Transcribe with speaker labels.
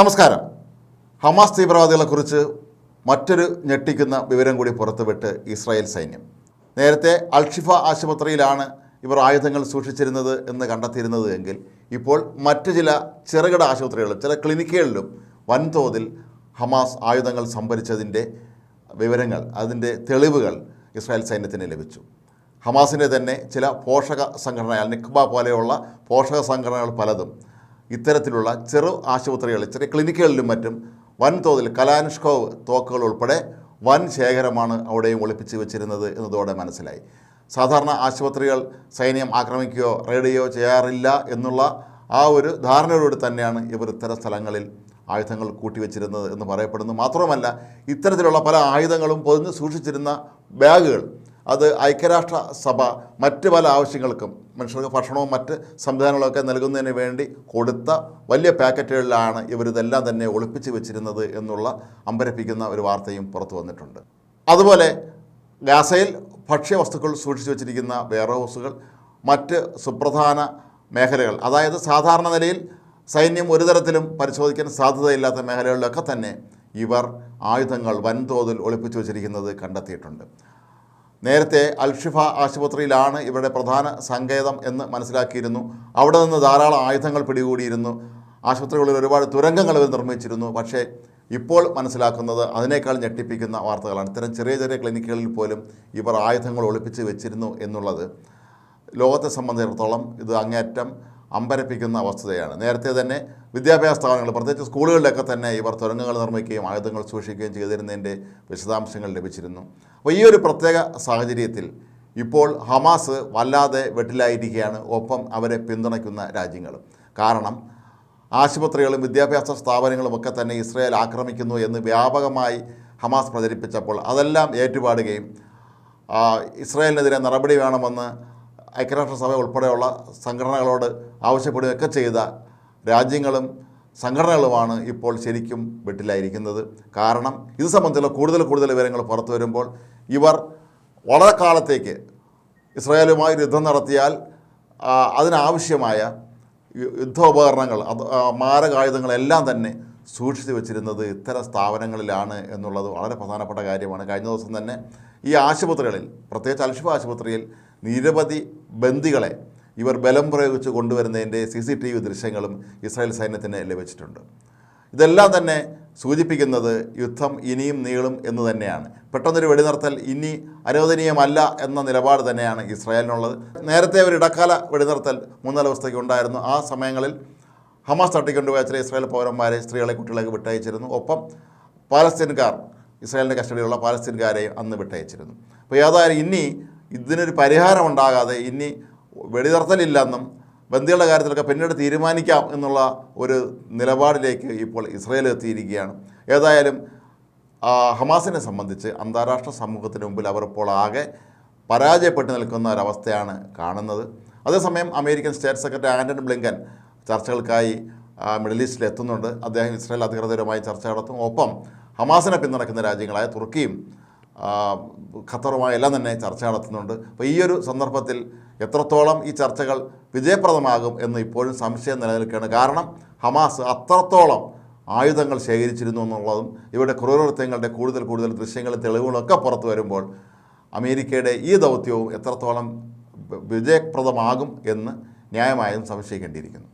Speaker 1: നമസ്കാരം. ഹമാസ് തീവ്രവാദികളെക്കുറിച്ച് മറ്റൊരു ഞെട്ടിക്കുന്ന വിവരം കൂടി പുറത്തുവിട്ട് ഇസ്രായേൽ സൈന്യം. നേരത്തെ അൽഷിഫ ആശുപത്രിയിലാണ് ഇവർ ആയുധങ്ങൾ സൂക്ഷിച്ചിരുന്നത് എന്ന് കണ്ടെത്തിയിരുന്നത് എങ്കിൽ ഇപ്പോൾ മറ്റു ചില ചെറുകിട ആശുപത്രികളിലും ചില ക്ലിനിക്കുകളിലും വൻതോതിൽ ഹമാസ് ആയുധങ്ങൾ സംഭരിച്ചതിന്റെ വിവരങ്ങൾ അതിന്റെ തെളിവുകൾ ഇസ്രായേൽ സൈന്യത്തിന് ലഭിച്ചു. ഹമാസിന്റെ തന്നെ ചില പോഷക സംഘടനകൾ നിക്ബ പോലെയുള്ള പോഷക സംഘടനകൾ പലതും ഇത്തരത്തിലുള്ള ചെറു ആശുപത്രികളിൽ ചെറിയ ക്ലിനിക്കുകളിലും മറ്റും വൻതോതിൽ കലാനുഷ്കോവ് തോക്കുകൾ ഉൾപ്പെടെ വൻ ശേഖരമാണ് അവിടെയും ഒളിപ്പിച്ച് വെച്ചിരുന്നത് എന്നതോടെ മനസ്സിലായി. സാധാരണ ആശുപത്രികൾ സൈന്യം ആക്രമിക്കുകയോ റെയ്ഡ് ചെയ്യുകയോ ചെയ്യാറില്ല എന്നുള്ള ആ ഒരു ധാരണയോടുകൂടി തന്നെയാണ് ഇവർ ഇത്തരം സ്ഥലങ്ങളിൽ ആയുധങ്ങൾ കൂട്ടിവെച്ചിരുന്നത് എന്ന് പറയപ്പെടുന്നു. മാത്രമല്ല ഇത്തരത്തിലുള്ള പല ആയുധങ്ങളും പൊതിഞ്ഞ് സൂക്ഷിച്ചിരുന്ന ബാഗുകൾ അത് ഐക്യരാഷ്ട്ര സഭ മറ്റ് പല ആവശ്യങ്ങൾക്കും മനുഷ്യർക്ക് ഭക്ഷണവും മറ്റ് സംവിധാനങ്ങളൊക്കെ നൽകുന്നതിന് വേണ്ടി കൊടുത്ത വലിയ പാക്കറ്റുകളിലാണ് ഇവരിതെല്ലാം തന്നെ ഒളിപ്പിച്ച് വെച്ചിരുന്നത് എന്നുള്ള അമ്പരപ്പിക്കുന്ന ഒരു വാർത്തയും പുറത്തു വന്നിട്ടുണ്ട്. അതുപോലെ ഗാസയിൽ ഭക്ഷ്യവസ്തുക്കൾ സൂക്ഷിച്ചു വെച്ചിരിക്കുന്ന വെയർ ഹൗസുകൾ മറ്റ് സുപ്രധാന മേഖലകൾ അതായത് സാധാരണ നിലയിൽ സൈന്യം ഒരു തരത്തിലും പരിശോധിക്കാൻ സാധ്യതയില്ലാത്ത മേഖലകളിലൊക്കെ തന്നെ ഇവർ ആയുധങ്ങൾ വൻതോതിൽ ഒളിപ്പിച്ചു വച്ചിരിക്കുന്നത് കണ്ടെത്തിയിട്ടുണ്ട്. നേരത്തെ അൽഷിഫ ആശുപത്രിയിലാണ് ഇവരുടെ പ്രധാന സങ്കേതം എന്ന് മനസ്സിലാക്കിയിരുന്നു. അവിടെ നിന്ന് ധാരാളം ആയുധങ്ങൾ പിടികൂടിയിരുന്നു. ആശുപത്രികളിൽ ഒരുപാട് തുരങ്കങ്ങൾ ഇവർ നിർമ്മിച്ചിരുന്നു. പക്ഷേ ഇപ്പോൾ മനസ്സിലാക്കുന്നത് അതിനേക്കാൾ ഞെട്ടിപ്പിക്കുന്ന വാർത്തകളാണ്. ഇത്തരം ചെറിയ ചെറിയ ക്ലിനിക്കുകളിൽ പോലും ഇവർ ആയുധങ്ങൾ ഒളിപ്പിച്ച് വെച്ചിരുന്നു എന്നുള്ളത്. ലോകത്തെ സംബന്ധിച്ചിടത്തോളം ഇത് അങ്ങേറ്റം അമ്പരപ്പിക്കുന്ന അവസ്ഥയാണ്. നേരത്തെ തന്നെ വിദ്യാഭ്യാസ സ്ഥാപനങ്ങൾ പ്രത്യേകിച്ച് സ്കൂളുകളിലൊക്കെ തന്നെ ഇവർ തുരങ്കങ്ങൾ നിർമ്മിക്കുകയും ആയുധങ്ങൾ സൂക്ഷിക്കുകയും ചെയ്തിരുന്നതിന്റെ വിശദാംശങ്ങൾ ലഭിച്ചിരുന്നു. അപ്പോൾ ഈ ഒരു പ്രത്യേക സാഹചര്യത്തിൽ ഇപ്പോൾ ഹമാസ് വല്ലാതെ വെട്ടിലായിരിക്കുകയാണ്. ഒപ്പം അവരെ പിന്തുണയ്ക്കുന്ന രാജ്യങ്ങൾ കാരണം ആശുപത്രികളും വിദ്യാഭ്യാസ സ്ഥാപനങ്ങളും ഒക്കെ തന്നെ ഇസ്രയേൽ ആക്രമിക്കുന്നു എന്ന് വ്യാപകമായി ഹമാസ് പ്രചരിപ്പിച്ചപ്പോൾ അതെല്ലാം ഏറ്റുപാടുകയും ഇസ്രയേലിനെതിരെ നടപടി വേണമെന്ന് ഐക്യരാഷ്ട്രസഭ ഉൾപ്പെടെയുള്ള സംഘടനകളോട് ആവശ്യപ്പെടുകയൊക്കെ ചെയ്ത രാജ്യങ്ങളും സംഘടനകളുമാണ് ഇപ്പോൾ ശരിക്കും വെട്ടിലായിരിക്കുന്നത്. കാരണം ഇത് സംബന്ധിച്ചുള്ള കൂടുതൽ കൂടുതൽ വിവരങ്ങൾ പുറത്തു വരുമ്പോൾ ഇവർ വളരെ കാലത്തേക്ക് ഇസ്രായേലുമായി യുദ്ധം നടത്തിയാൽ അതിനാവശ്യമായ യുദ്ധോപകരണങ്ങൾ അത് മാരകായുധങ്ങളെല്ലാം തന്നെ സൂക്ഷിച്ചു വെച്ചിരുന്നത് ഇത്തരം സ്ഥാപനങ്ങളിലാണ് എന്നുള്ളത് വളരെ പ്രധാനപ്പെട്ട കാര്യമാണ്. കഴിഞ്ഞ ദിവസം തന്നെ ഈ ആശുപത്രികളിൽ പ്രത്യേകിച്ച് അൽഷിഫ ആശുപത്രിയിൽ നിരവധി ബന്ദികളെ ഇവർ ബലം പ്രയോഗിച്ച് കൊണ്ടുവരുന്നതിന്റെ സി സി ടി വി ദൃശ്യങ്ങളും ഇസ്രായേൽ സൈന്യത്തിന് ലഭിച്ചിട്ടുണ്ട്. ഇതെല്ലാം തന്നെ സൂചിപ്പിക്കുന്നത് യുദ്ധം ഇനിയും നീളും എന്ന് തന്നെയാണ്. പെട്ടെന്നൊരു വെടിനിർത്തൽ ഇനി അനുവദനീയമല്ല എന്ന നിലപാട് തന്നെയാണ് ഇസ്രായേലിനുള്ളത്. നേരത്തെ ഒരു ഇടക്കാല വെടിനിർത്തൽ മൂന്നാൽ ദിവസത്തേക്ക് ഉണ്ടായിരുന്നു. ആ സമയങ്ങളിൽ ഹമാസ് തട്ടിക്കൊണ്ടുപോയ ചില ഇസ്രായേൽ പൗരന്മാരെ സ്ത്രീകളെ കുട്ടികളെയൊക്കെ വിട്ടയച്ചിരുന്നു. ഒപ്പം പാലസ്തീൻകാർ ഇസ്രായേലിന്റെ കസ്റ്റഡിയിലുള്ള പാലസ്തീൻകാരെയും അന്ന് വിട്ടയച്ചിരുന്നു. അപ്പോൾ ഏതായാലും ഇനി ഇതിനൊരു പരിഹാരം ഉണ്ടാകാതെ ഇനി വെടിനിർത്തലില്ലെന്നും ബന്ദികളുടെ കാര്യത്തിലൊക്കെ പിന്നീട് തീരുമാനിക്കാം എന്നുള്ള ഒരു നിലപാടിലേക്ക് ഇപ്പോൾ ഇസ്രയേൽ എത്തിയിരിക്കുകയാണ്. ഏതായാലും ഹമാസിനെ സംബന്ധിച്ച് അന്താരാഷ്ട്ര സമൂഹത്തിന് മുമ്പിൽ അവർ ഇപ്പോൾ ആകെ പരാജയപ്പെട്ടു നിൽക്കുന്ന ഒരവസ്ഥയാണ് കാണുന്നത്. അതേസമയം American state secretary Antony Blinken ചർച്ചകൾക്കായി മിഡിൽ ഈസ്റ്റിൽ എത്തുന്നുണ്ട്. അദ്ദേഹം ഇസ്രായേൽ അധികൃതരുമായി ചർച്ച നടത്തും. ഒപ്പം ഹമാസിനെ പിന്തുണയ്ക്കുന്ന രാജ്യങ്ങളായ തുർക്കിയും ഖത്തറുമായി എല്ലാം തന്നെ ചർച്ച നടത്തുന്നുണ്ട്. അപ്പോൾ ഈ ഒരു സന്ദർഭത്തിൽ എത്രത്തോളം ഈ ചർച്ചകൾ വിജയപ്രദമാകും എന്ന് ഇപ്പോഴും സംശയം നിലനിൽക്കുകയാണ്. കാരണം ഹമാസ് അത്രത്തോളം ആയുധങ്ങൾ ശേഖരിച്ചിരുന്നു എന്നുള്ളതും ഇവിടെ ക്രൂരകൃത്യങ്ങളുടെ കൂടുതൽ കൂടുതൽ ദൃശ്യങ്ങളും തെളിവുകളൊക്കെ പുറത്തു വരുമ്പോൾ അമേരിക്കയുടെ ഈ ദൗത്യവും എത്രത്തോളം വിജയപ്രദമാകും എന്ന് ന്യായമായും സംശയിക്കേണ്ടിയിരിക്കുന്നു.